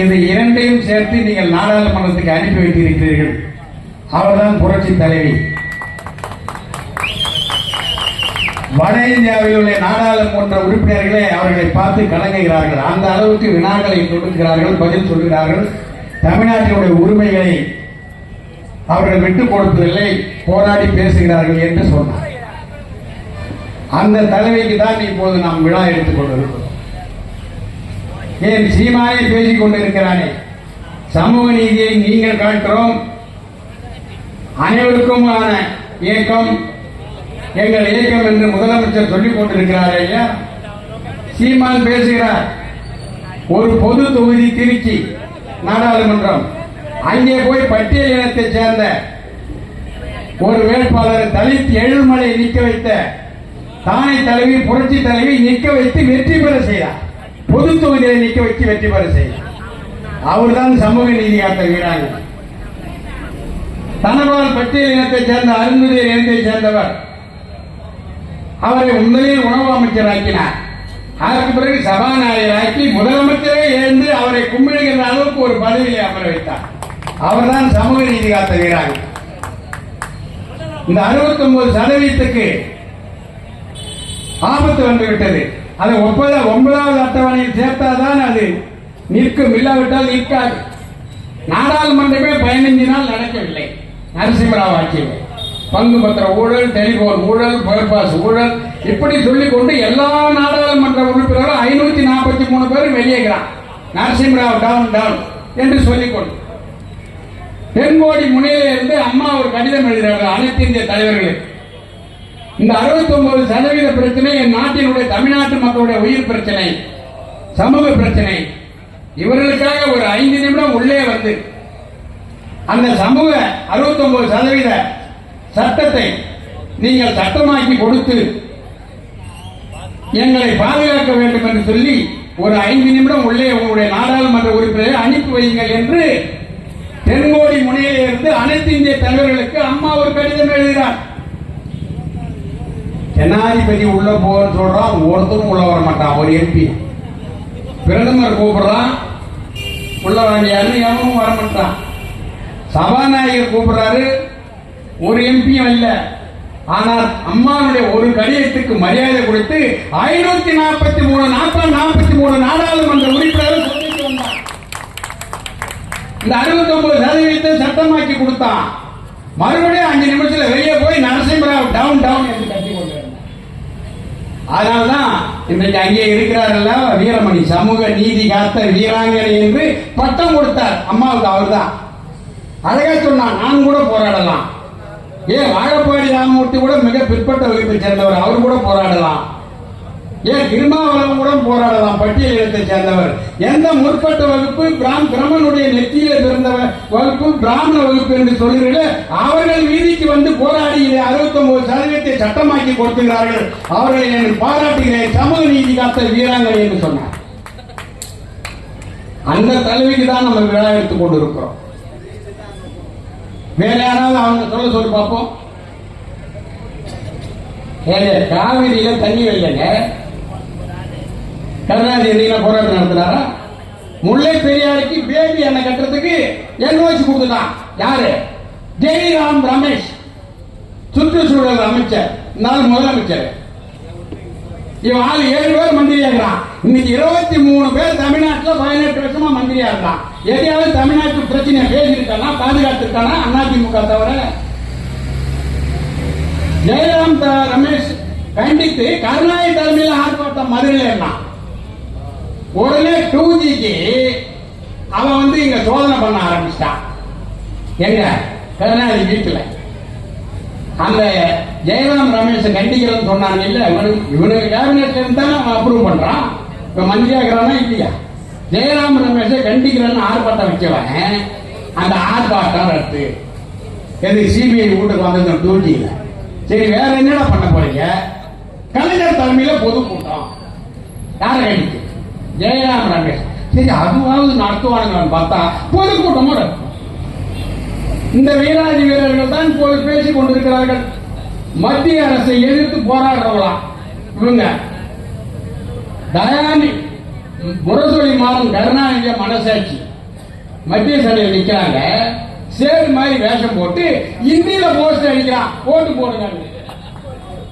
இது இரண்டையும் சேர்த்து நீங்கள் நாடாளுமன்றத்துக்கு அனுப்பி வைத்திருக்கிறீர்கள். அவர்தான் புரட்சி தலைவி. வட இந்தியாவில் உள்ள நாடாளுமன்ற உறுப்பினர்களே அவர்களை பார்த்து கலங்குகிறார்கள். அந்த அளவுக்கு வினாக்களை கொடுக்கிறார்கள் பதில் சொல்கிறார்கள். தமிழ்நாட்டினுடைய உரிமைகளை அவர்கள் விட்டுக் கொடுப்பதில்லை போராடி பேசுகிறார்கள் என்று சொன்னார். அந்த தலைவிக்கு தான் இப்போது நாம் விழா எடுத்துக் கொண்டிருக்கிறோம். ஏன் சீமானே பேசிக் கொண்டிருக்கிறானே சமூக நீதியை நீங்கள் காட்டுறோம். அனைவருக்குமான இயக்கம் எங்கள் இயக்கம் என்று முதலமைச்சர் சொல்லிக் கொண்டிருக்கிறார் ஐயா. சீமான் பேசுகிறார். ஒரு பொது தொகுதி திருச்சி நாடாளுமன்றம். அங்கே போய் பட்டியல் இனத்தை சேர்ந்த ஒரு வேட்பாளர் தலித் எழுமலை நிற்க வைத்த தானை தலைவி புரட்சி தலைவி நிற்க வைத்து வெற்றி பெற செய்தார். பொது தொகுதியை நிற்க வச்சு வெற்றி பெற செய்தார் அவர்தான் சமூக நீதி காத்த வீராங்க தனபால் பட்டியல் இனத்தை சேர்ந்த அருந்ததியர் இனத்தை சேர்ந்தவர். அவரை முதலில் உணவு அமைச்சராக்கினார். அதற்கு பிறகு சபாநாயகராக்கி முதலமைச்சரே எழுந்து அவரை கும்பிடுகின்ற அளவுக்கு ஒரு பதவியை அமர வைத்தார். அவர்தான் சமூக நீதி காத்த வீராங்க இந்த 69 சதவீதத்துக்கு ஆபத்து வந்துவிட்டது. அதை ஒன்பதா ஒன்பதாவது அட்டவணையில் சேர்த்தாதான் அது நிற்கும். இல்லாவிட்டால் நிற்காது. நாடாளுமன்றமே பதினைஞ்சு நாள் நடக்கவில்லை. நரசிம்மராவ் ஆட்சியில். பங்கு பத்திர ஊழல் டெலிபோன் ஊழல் பைபாஸ் ஊழல் இப்படி சொல்லிக்கொண்டு எல்லா நாடாளுமன்ற உறுப்பினரும் ஐநூத்தி நாற்பத்தி மூணு பேரும் வெளியேகிறான். நரசிம்மராவ் டவுன் டவுன் என்று சொல்லிக்கொண்டு. தென்கோடி முனையிலிருந்து அம்மா ஒரு கடிதம் எழுதுகிறார்கள் அனைத்து இந்திய தலைவர்களுக்கு இந்த 69 சதவீத பிரச்சனை என் நாட்டினுடைய தமிழ்நாட்டு மக்களுடைய உயிர் பிரச்சனை சமூக பிரச்சனை. இவர்களுக்காக ஒரு ஐந்து நிமிடம் உள்ளே வந்து அந்த சமூக 69 சதவீத சட்டத்தை நீங்கள் சட்டமாக்கி கொடுத்து எங்களை பாதுகாக்க வேண்டும் என்று சொல்லி ஒரு ஐந்து நிமிடம் உள்ளே உங்களுடைய நாடாளுமன்ற உறுப்பினரை அனுப்பி வையுங்கள் என்று தென்கோடி முனையிலிருந்து அனைத்து இந்திய தலைவர்களுக்கு அம்மா ஒரு கடிதம் எழுதுகிறார். ஜனாதிபதி உள்ள போக சொல்றான் ஒருத்தரும் உள்ள வர மாட்டான் ஒரு எம்பி பிரதமர் கூப்பிடுறான் உள்ள வேண்டியாரு எவனும் வர மாட்டான். சபாநாயகர் கூப்பிடுறாரு ஒரு எம்பியும் இல்ல. ஆனால் அம்மாவுடைய ஒரு கடிதத்துக்கு மரியாதை கொடுத்து ஐநூத்தி நாற்பத்தி மூணு நாற்பது நாற்பத்தி மூணு நாடாளுமன்ற உறுப்பினர்கள் சொல்லிட்டு அறுபத்தி இந்த 69 சதவீதத்தை சட்டமாக்கி கொடுத்தான். மறுபடியும் அஞ்சு நிமிஷத்துல வெளியே போய் நரசிம்மராவ் டவுன் டவுன் என்று அதனால்தான் இன்றைக்கு அங்கே இருக்கிறாரல்ல வீரமணி. சமூக நீதி காத்த வீராங்கனை என்று பட்டம் கொடுத்தார். அம்மாவுக்கு அவர்தான். அழகா சொன்னான் நான் கூட போராடலாம். ஏன் வாழப்பாடி ராமமூர்த்தி கூட மிக பிற்பட்ட வகுப்பை சேர்ந்தவர். அவர் கூட போராடலாம். ஏன் திருமாவளவன் கூட போராடலாம் பட்டியல் இனத்தை சேர்ந்தவர். எந்த முற்பட்ட வகுப்பு பிராம் பிரமனுடைய நெற்றியில பிறந்த வகுப்பு பிராமண வகுப்பு என்று சொல்கிறீர்களே அவர்கள் வீதிக்கு வந்து போராடி அறுபத்தி ஒன்பது சதவீதத்தை சட்டமாக்கி கொடுத்துகிறார்கள் அவர்களை நான் பாராட்டுகிறேன் சமூக நீதி காத்த வீராங்கனை என்று சொன்னார். அந்த தலைவிக்கு தான் நம்ம விழா எடுத்துக் கொண்டிருக்கிறோம். வேற யாராவது அவங்க சொல்ல சொல்லி பார்ப்போம். காவிரியில தண்ணி வரலங்க கருணாநிதி என்னைக்கு போராட்டம் நடத்தினாரா? முல்லை பெரியாருக்கு பேபி எண்ணெய் கட்டுறதுக்கு என்ஓசி கொடுத்துட்டான். யாரு? ஜெயராம் ரமேஷ். சுற்றுச்சூழல் அமைச்சர். நாள் முதலமைச்சர். இவன் ஆள் ஏழு பேர் மந்திரியா இருக்கிறான் இன்னைக்கு இருபத்தி மூணு பேர் தமிழ்நாட்டுல பதினெட்டு வருஷமா மந்திரியா இருக்கான் எதையாவது தமிழ்நாட்டு பிரச்சனை பேசியிருக்கானா பாதுகாத்திருக்கானா அதிமுக தவிர? ஜெயராம் த- ரமேஷ் கண்டித்து கருணாநிதி தலைமையில் ஆர்ப்பாட்டம் மதுரையில் இருந்தான் உடனே டூ ஜிக்கு அவன் வந்து இங்க சோதனை பண்ண ஆரம்பிச்சிட்டான். எங்க? கருணாநிதி வீட்டுல. அந்த ஜெயராம் ரமேஷ் கண்டிக்கிறன்னு சொன்னாங்க இல்ல இவனுக்கு இவனுக்கு கேபினெட்ல இருந்தா அவன் அப்ரூவ் பண்றான். இப்ப மந்திரியாகிறானா இல்லையா? ஜெயராம் ரமேஷை கண்டிக்கிறேன்னு ஆர்ப்பாட்டம் வச்சவன் அந்த ஆர்ப்பாட்டம் ரத்து. எது சிபிஐ வீட்டுக்கு வந்தது டியூட்டியில சரி வேற என்னடா பண்ண போறீங்க? கலைஞர் தலைமையில பொதுக்கூட்டம். யாரை கண்டிக்கு? ஜெயராம் ரமேஷ் சரி அதுவாவது நடத்துவானுங்களான்னு பார்த்தா பொதுக்கூட்டமும் நடக்கும் இந்த வீராதி வீரர்கள் தான் இப்போது பேசிக் கொண்டிருக்கிறார்கள். மத்திய அரசை எதிர்த்து போராடுறவங்களா இவங்க. தயானி முரசொலி மாறும் கருணாநிதிய மனசாட்சி. மத்திய சபையில் நிற்கிறாங்க சேரு மாதிரி வேஷம் போட்டு இந்தியில போஸ்ட் அடிக்கிறான் ஓட்டு போடுங்க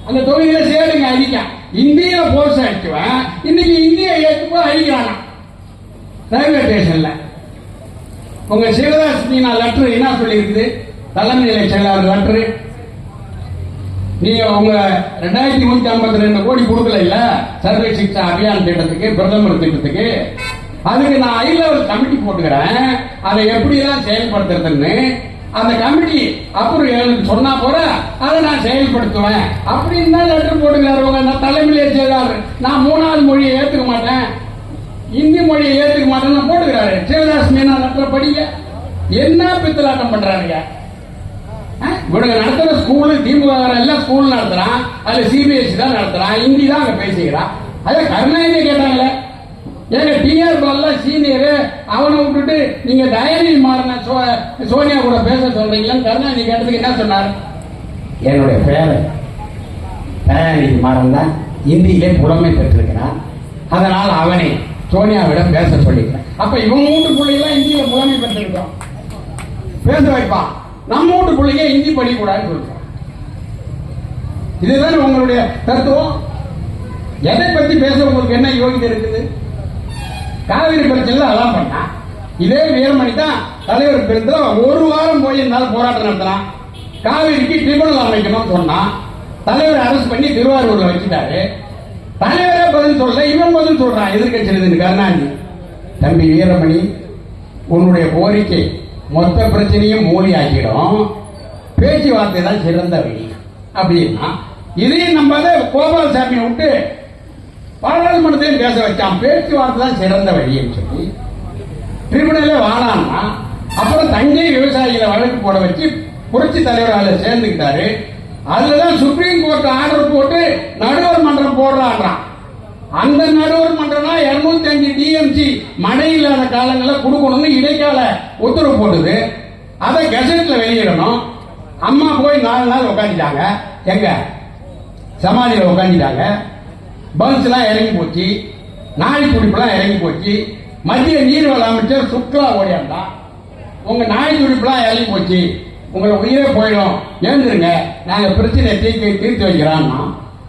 அந்த தொகுதியில சேருங்க அடிக்கான் இந்தியில போர்ஸ் ஆக்டிவா இன்னைக்கு இந்திய ஏற்றுப்போ அழிக்கிறானா ரயில்வே ஸ்டேஷன்ல உங்க சிவதாஸ் மீனா லெட்டர் என்ன சொல்லியிருக்குது தலைமை நிலை செயலாளர் லெட்டர் நீங்க உங்க ரெண்டாயிரத்தி நூத்தி ஐம்பத்தி ரெண்டு கோடி கொடுக்கல இல்ல? சர்வே சிக்ஷா அபியான் திட்டத்துக்கு பிரதமர் திட்டத்துக்கு. அதுக்கு நான் ஹை லெவல் கமிட்டி போட்டுக்கிறேன். அதை எப்படி எல்லாம் செயல்படுத்துறதுன்னு அந்த கமிட்டி அப்புறம் எழுந்து சொன்னா போற அதை நான் செயல்படுத்துவேன். அப்படின்னு தான் லெட்டர் போட்டுக்கிறாரு அவங்க நான் தலைமையிலே செய்தார் நான் மூணாவது மொழியை ஏத்துக்க மாட்டேன். இந்தி மொழியை ஏத்துக்க மாட்டேன்னு போட்டுக்கிறாரு சிவதாஸ் மீனா லெட்டர் படிங்க என்ன பித்தலாட்டம் பண்றாருங்க இவனுங்க நடத்துற ஸ்கூலு திமுக எல்லாம் ஸ்கூல் நடத்துறான். அதுல சிபிஎஸ்சி தான் நடத்துறான். ஹிந்தி தான் அங்க பேசிக்கிறான். அதே கருணாநிதி கேட்டாங்களே. ஏங்க டிஆர் பால்ல சீனியர். அவனை விட்டுட்டு நீங்க தயநிதி மாறின சோனியா கூட பேச சொல்றீங்களான்னு கருணாநிதி கேட்டதுக்கு என்ன சொன்னார்? என்னுடைய பேரன் தயாநிதி மாறன் தான் இந்தியிலே புலமை பெற்றிருக்கிறான். அதனால் அவனை சோனியாவிடம் பேச சொல்லிக்கிறேன். அப்ப இவங்க வீட்டு பிள்ளைலாம் இந்தியில புலமை பெற்றிருக்கோம் பேச வைப்பான் நம்ம வீட்டு பிள்ளைங்க ஹிந்தி படிக்கக்கூடாதுன்னு சொல்றோம் இதுதானே உங்களுடைய தத்துவம்? எதை பத்தி பேச உங்களுக்கு என்ன யோகிதை இருக்குது? காவிரி பிரச்சனையில் அதான் பண்ணான் இதே வீரமணி தான் தலைவர் பிறந்த ஒரு வாரம் போய் இருந்தாலும் போராட்டம் நடத்தினான் காவிரிக்கு ட்ரிபுனல் அமைக்கணும்னு சொன்னான் தலைவர் அரசு பண்ணி திருவாரூர்ல வச்சுட்டாரு. தலைவரே பதில் சொல்ல இவன் பதில் சொல்றான். எதிர்கட்சி கருணாநிதி. தம்பி வீரமணி உன்னுடைய கோரிக்கை மொத்த பிரச்சனையும் மூலி ஆக்கிடும். பேச்சுவார்த்தை தான் சிறந்த வழி அப்படின்னா இதையும் நம்ம கோபால் சாமியை விட்டு பாராளுமன்றத்தையும் பேச வச்சான் பேச்சுவார்த்தை தான் சிறந்த வழின்னு சொல்லி ட்ரிபுனலே வாழான்னா அப்புறம் தஞ்சை விவசாயிகளை வழக்கு போட வச்சு புரட்சி தலைவர் அதில் சேர்ந்துக்கிட்டாரு. அதுலதான் சுப்ரீம் கோர்ட் ஆர்டர் போட்டு நடுவர் மன்றம் போடுறான்றான். அந்த நடுவர் மன்றம்னா இருநூத்தி அஞ்சு டிஎம்சி மழை இல்லாத காலங்களில் கொடுக்கணும்னு இடைக்கால உத்தரவு போட்டது. அதை கெசட்ல வெளியிடணும். அம்மா போய் நாலு நாள் உட்காந்துட்டாங்க எங்க? சமாதியில் உட்காந்துட்டாங்க பல்ஸ் எல்லாம் இறங்கி போச்சு நாய் துடிப்புலாம் இறங்கி போச்சு மத்திய நீர்வள அமைச்சர் சுற்றுலா ஓடியாண்டா உங்க நாய் துடிப்புலாம் இறங்கி போச்சு உங்களை உயிரே போயிடும் எழுந்துருங்க நாங்க பிரச்சனையை தீர்த்து தீர்த்து வைக்கிறோம்னா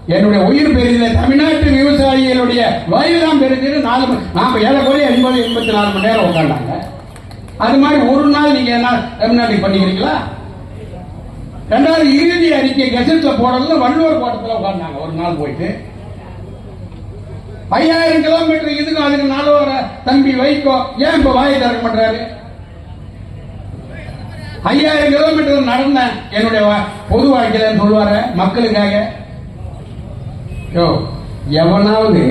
என்னுடைய உயிர் பெரியது தமிழ்நாட்டு விவசாயிகளுடைய வயது தான் நாலு மணி நாம ஏழை எண்பது எண்பத்தி நாலு மணி நேரம் உட்காண்டாங்க அது மாதிரி ஒரு நாள் நீங்க என்ன தமிழ்நாட்டுக்கு பண்ணிக்கிறீங்களா? ரெண்டாவது இறுதி அறிக்கை கெசட்ல போடுறதுல வள்ளுவர் கோட்டத்தில் உட்காந்தாங்க ஒரு நாள் போயிட்டு. ஐயாயிரம் கிலோமீட்டர் இதுக்கு அதுக்கு நாலு தம்பி வைக்கோ ஏன் இப்ப வாயை திறக்க மாட்டாரு ஐயாயிரம் கிலோமீட்டர் நடந்த என்னுடைய பொது வாழ்க்கையில சொல்லுவார மக்களுக்காக. யோ எவனாவது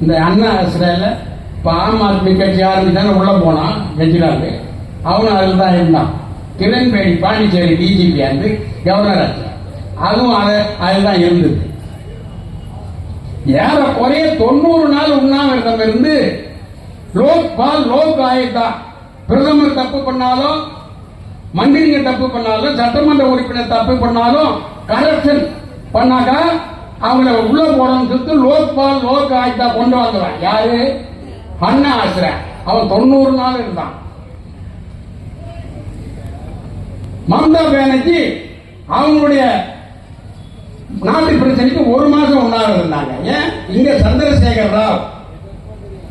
இந்த அண்ணா அரசுல இப்ப ஆம் ஆத்மி கட்சி ஆரம்பித்தானே உள்ள போனான் கெஜ்ரிவால் அவனும் அதில் தான் இருந்தான். கிரண்பேடி பாண்டிச்சேரி டிஜிபி வந்து கவர்னர் ஆச்சு அதுவும் அதில் தான் இருந்தது. ஏறக்குறைய தொண்ணூறு நாள் உண்ணாவிரதம் இருந்து லோக் பால் லோக் ஆயுதா பிரதமர் தப்பு பண்ணாலும் மந்திரிங்க தப்பு பண்ணாலும் சட்டமன்ற உறுப்பினர் தப்பு பண்ணாலும் கரப்ஷன் பண்ணாக்கா அவங்கள உள்ள போடணும் சொல்லிட்டு லோக் பால் லோக் ஆயுதா கொண்டு வந்துடுறான். யாரு? அண்ணா ஆசிர. அவன் தொண்ணூறு நாள் இருந்தான். மம்தா பானர்ஜி அவங்களுடைய நாட்டு பிரச்சனைக்கு ஒரு மாசம் உண்ணாவிரதம் இருந்தாங்க. ஏன்? இங்க சந்திரசேகர் ராவ்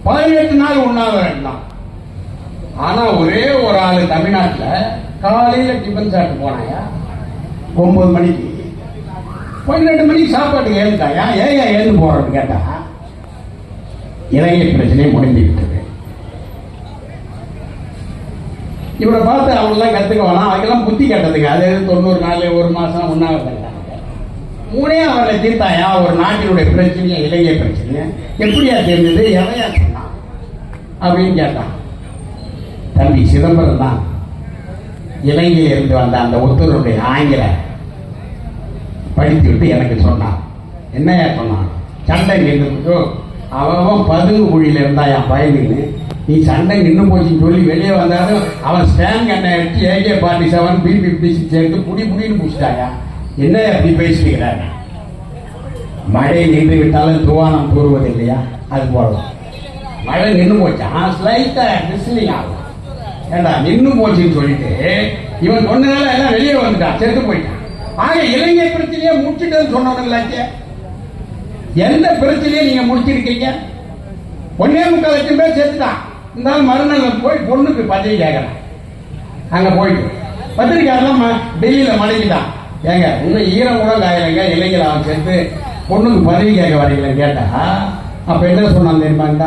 பதினெட்டு நாள் உண்ணாவிரதம் இருந்தான் ஆனா ஒரே ஒரு ஆள் தமிழ்நாட்டில் காலையில டிஃபன் சாப்பிட்டு போனாயா? ஒன்பது மணிக்கு. பன்னெண்டு மணிக்கு சாப்பாட்டுக்கு எழுந்தாயா ஏன் ஏன் எழுந்து போறோம்னு கேட்டா? இலங்கை பிரச்சனை முடிந்து விட்டது இவரை பார்த்து அவங்களாம் கத்துக்க வேணாம். அதுக்கெல்லாம் புத்தி கட்டதுங்க. அது தொண்ணூறு நாள் ஒரு மாசம் ஒன்றாவது மூணே அவரை தீர்த்தாயா ஒரு நாட்டினுடைய பிரச்சனையை இளைஞர் பிரச்சனையை? எப்படியா தெரிஞ்சது? எவையா சொன்னான் அப்படின்னு கேட்டான். தம்பி சிதம்பரம் தான் இலங்கையில் இருந்து வந்த அந்த ஒருத்தருடைய ஆங்கில படித்து விட்டு எனக்கு சொன்னான் என்னையா சொன்னான் சண்டை நின்று அவன் பதுங்கு குழியில் இருந்தா என் பயந்துன்னு நீ சண்டை நின்று போச்சுன்னு சொல்லி வெளியே வந்தாலும் அவன் ஸ்டாங் கண்ணை அடிச்சு AK forty seven B fifty six எடுத்து புடி புடின்னு பிடிச்சிட்டாயா? என்ன அப்படி பேசுகிறார் மழை நின்று விட்டாலும் துவானம் கூறுவது இல்லையா அது போடலாம் மழை நின்று போச்சான் ஸ்லைட்டா மிஸ்லிங் ஆகும். ஏண்டா நின்று போச்சுன்னு சொல்லிட்டு இவன் சொன்னதால எல்லாம் வெளியே வந்துட்டான் செத்து போயிட்டான். ஆக இலங்கை பிரச்சனையை முடிச்சுட்டேன்னு சொன்னவங்களாச்சே எந்த பிரச்சனையை நீங்க முடிச்சிருக்கீங்க? ஒன்னே முக்கால் லட்சம் பேர் செத்துட்டான். இருந்தாலும் மறுநாள் போய் பொண்ணுக்கு பதவி கேட்கறான். அங்க போயிட்டு. பத்திரிக்கையாளர்லாம் ம- டெல்லியில மடங்கிட்டான் ஏங்க இன்னும் ஈரம் கூட காயலைங்க இளைஞர் அவன் சேர்த்து பொண்ணுக்கு பதவி கேட்க வரீங்களே கேட்டா? அப்ப என்ன சொன்னான் தெரியுமா இந்த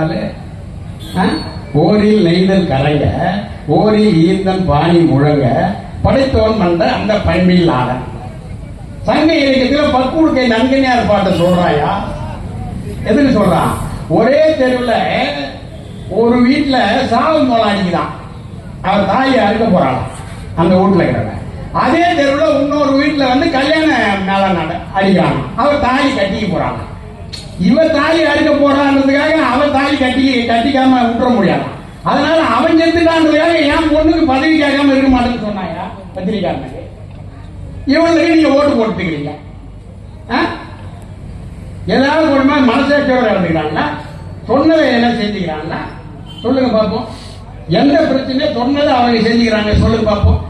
ஆ? ஓரில் நெய்தல் கரைங்க ஓரில் ஈந்தன் பாணி முழங்க படைத்தோன் மன்ற அந்த பண்பில் ஆடன் சங்க இலக்கியத்தில் பக்குழுக்கை நன்கனியார் பாட்டை சொல்றாயா? எதுக்கு சொல்றான்? ஒரே தெருவில் ஒரு வீட்டில் சாவு மோலாடிக்குதான் அவர் அவன் தாயை அறுக்க போறான் அந்த வீட்டில் இருக்கிறவன். அதே தெருவில் இன்னொரு வீட்டில் வந்து கல்யாண மேல நட அடிக்கிறாங்க. அவன் தாலி கட்டிக்க போகிறாங்க இவ தாலி அடிக்க போறான்றதுக்காக அவன் தாலி கட்டி கட்டிக்காம விட்டுற முடியாது. அதனால அவன் செத்துட்டான்றதுக்காக என் பொண்ணுக்கு பதவி கேட்காம இருக்க மாட்டேன்னு சொன்னாங்க பத்திரிக்காரனுக்கு இவனுக்கு நீங்க ஓட்டு போட்டுக்கிறீங்க. ஆ? ஏதாவது ஒண்ணுமே மனசாட்சியோட இருந்துக்கிறாங்களா சொன்னதை என்ன செஞ்சுக்கிறாங்களா? சொல்லுங்க பார்ப்போம் எந்த பிரச்சனையும் சொன்னதை அவங்க செஞ்சுக்கிறாங்க. சொல்லுங்க பார்ப்போம்